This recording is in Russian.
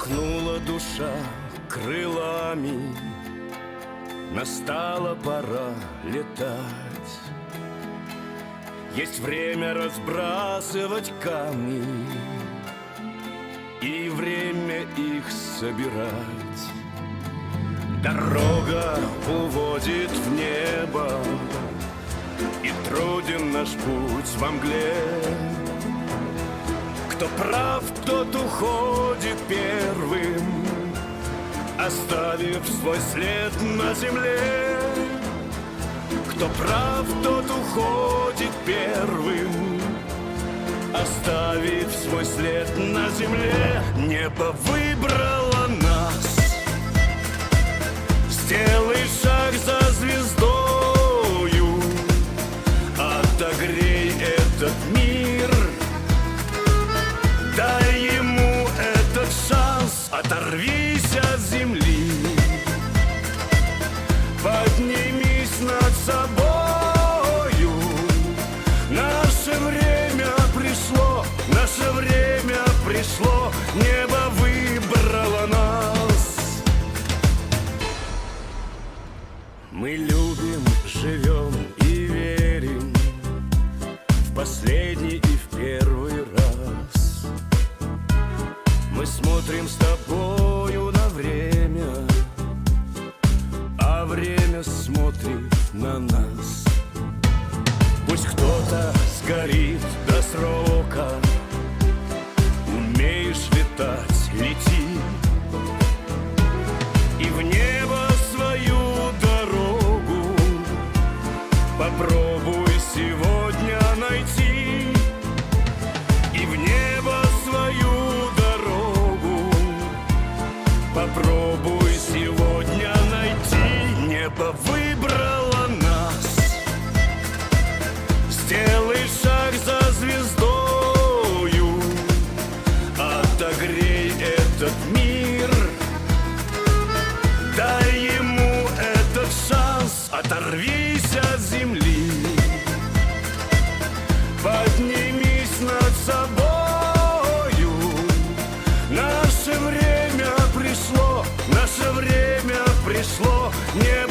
Махнула душа крылами, Настала пора летать. Есть время разбрасывать камни И время их собирать. Дорога уводит в небо И труден наш путь во мгле Кто прав, тот уходит первым Оставив свой след на земле. Кто прав, тот уходит первым Оставив свой след на земле. Небо выбрало пришло Небо выбрало нас. Мы любим, живем и верим В последний и в первый раз. Мы смотрим с тобою на время А время смотрит на нас. Пусть кто-то сгорит до срока Небо выбрало нас. Сделай шаг за звездою. Отогрей этот мир. Дай ему этот шанс. Оторвись от земли. Поднимись над собою. Наше время пришло. Наше время пришло. Небо